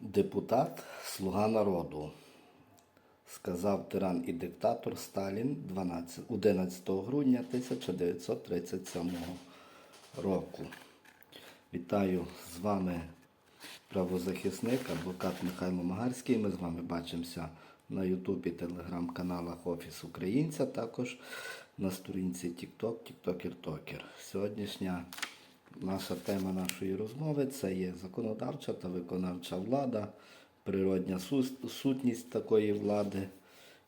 Депутат Слуга народу. Сказав тиран і диктатор Сталін 12, 11 грудня 1937 року. Вітаю з вами правозахисник, адвокат Михайло Магарський. Ми з вами бачимося на Ютубі, телеграм-каналах Офіс Українця, також на сторінці TikTok, TikToker Токер. Сьогоднішня наша тема нашої розмови це є законодавча та виконавча влада, природня сутність такої влади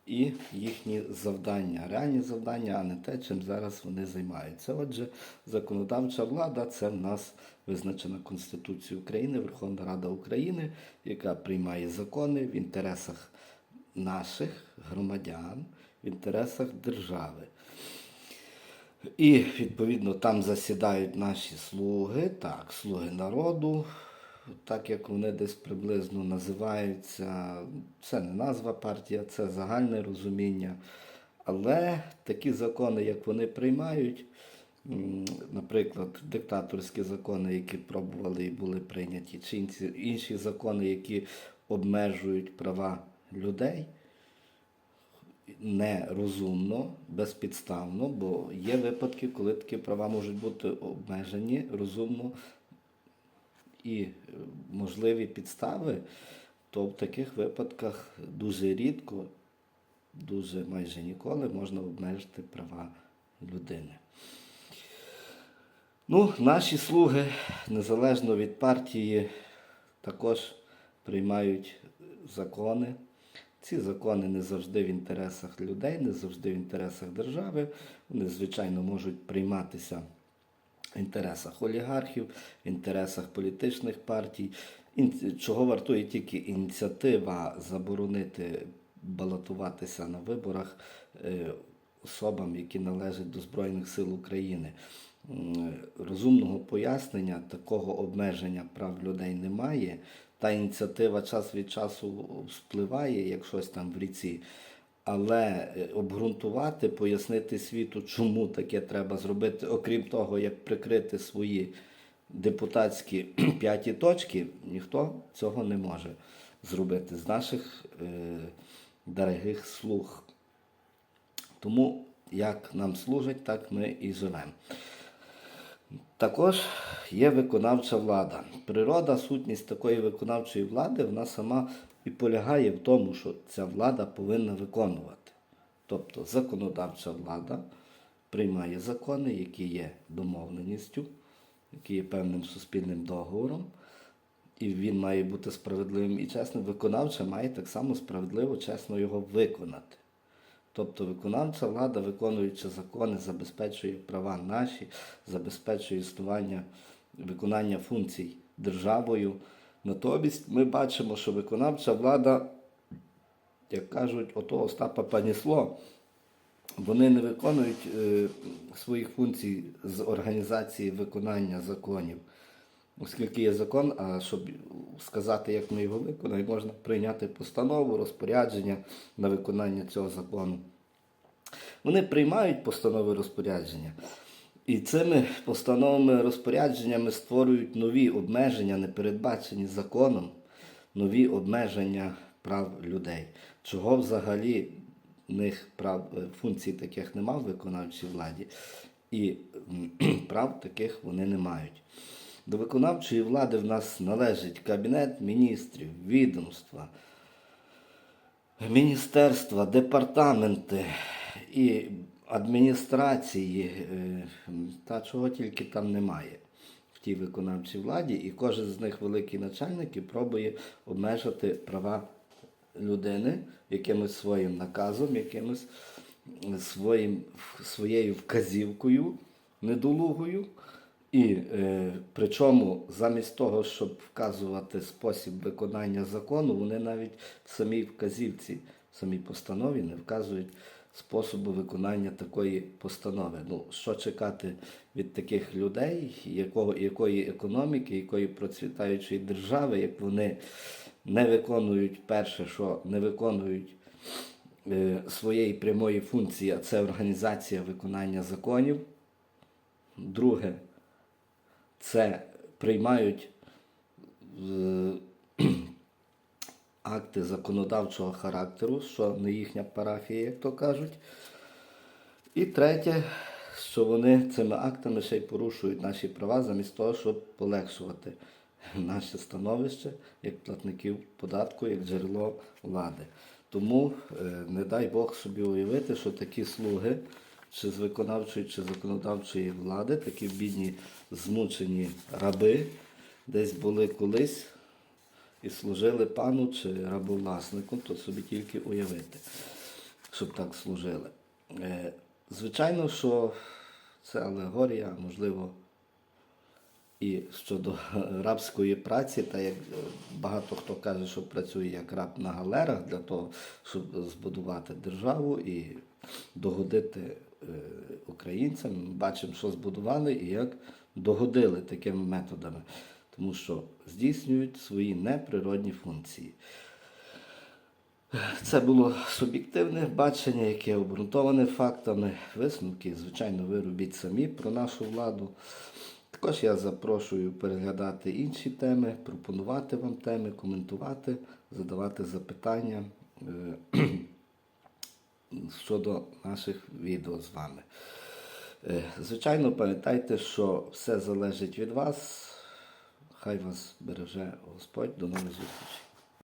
і їхні завдання, реальні завдання, а не те, чим зараз вони займаються. Отже, законодавча влада це в нас визначена Конституцією України, Верховна Рада України, яка приймає закони в інтересах наших громадян, в інтересах держави. І відповідно там засідають наші слуги, так, слуги народу, так як вони десь приблизно називаються. Це не назва партія, це загальне розуміння. Але такі закони, як вони приймають, наприклад, диктаторські закони, які пробували і були прийняті, чи інші, закони, які обмежують права людей нерозумно, безпідставно, бо є випадки, коли такі права можуть бути обмежені розумно і е, можливі підстави, то в таких випадках дуже рідко, дуже майже ніколи можна обмежити права людини. Ну, наші слуги, незалежно від партії, також приймають закони. Ці закони не завжди в інтересах людей, не завжди в інтересах держави. Вони, звичайно, можуть прийматися в інтересах олігархів, в інтересах політичних партій. Чого вартує тільки ініціатива заборонити балотуватися на виборах е, особам, які належать до Збройних сил України. Розумного пояснення такого обмеження прав людей немає. Та ініціатива час від часу спливає, як щось там в ріці. Але е, обґрунтувати, пояснити світу, чому таке треба зробити, окрім того, як прикрити свої депутатські п'яті точки, ніхто цього не може зробити з наших е, дорогих слуг. Тому як нам служать, так ми і живемо. Також є виконавча влада. Природа, сутність такої виконавчої влади, вона сама і полягає в тому, що ця влада повинна виконувати. Тобто законодавча влада приймає закони, які є домовленістю, які є певним суспільним договором, і він має бути справедливим і чесним. Виконавча має так само справедливо, чесно його виконати. Тобто виконавча влада, виконуючи закони, забезпечує права наші, забезпечує існування, виконання функцій державою. Натомість ми бачимо, що виконавча влада, як кажуть, ото Остапа Панісло, вони не виконують е, своїх функцій з організації виконання законів. Оскільки є закон, а щоб сказати, як ми його виконаємо, можна прийняти постанову, розпорядження на виконання цього закону. Вони приймають постанови розпорядження. І цими постановами розпорядженнями створюють нові обмеження, не передбачені законом, нові обмеження прав людей. Чого взагалі в них прав, е, функцій таких нема в виконавчій владі, і прав таких вони не мають. До виконавчої влади в нас належить Кабінет міністрів, відомства, міністерства, департаменти і адміністрації, е, та чого тільки там немає в тій виконавчій владі, і кожен з них великий начальник і пробує обмежити права людини якимось своїм наказом, якимось своїм, своєю вказівкою недолугою. І е, причому замість того, щоб вказувати спосіб виконання закону, вони навіть в самій вказівці, в самій постанові не вказують способу виконання такої постанови. Ну, що чекати від таких людей, якого, якої економіки, якої процвітаючої держави, як вони не виконують перше, що не виконують е, своєї прямої функції, а це організація виконання законів. Друге, це приймають е, акти законодавчого характеру, що не їхня парафія, як то кажуть. І третє, що вони цими актами ще й порушують наші права замість того, щоб полегшувати наше становище як платників податку, як джерело влади. Тому е, не дай Бог собі уявити, що такі слуги, чи з виконавчої, чи законодавчої влади, такі бідні змучені раби, десь були колись і служили пану чи рабовласнику, то собі тільки уявити, щоб так служили. Е, Звичайно, що це алегорія, можливо, і щодо рабської праці, та як багато хто каже, що працює як раб на галерах для того, щоб збудувати державу і догодити українцям. Ми бачимо, що збудували і як догодили такими методами, тому що здійснюють свої неприродні функції. Це було суб'єктивне бачення, яке обґрунтоване фактами. Висновки, звичайно, ви робіть самі про нашу владу. Також я запрошую переглядати інші теми, пропонувати вам теми, коментувати, задавати запитання е, щодо наших відео з вами. Е, Звичайно, пам'ятайте, що все залежить від вас. Хай вас береже Господь. До нових зустрічей.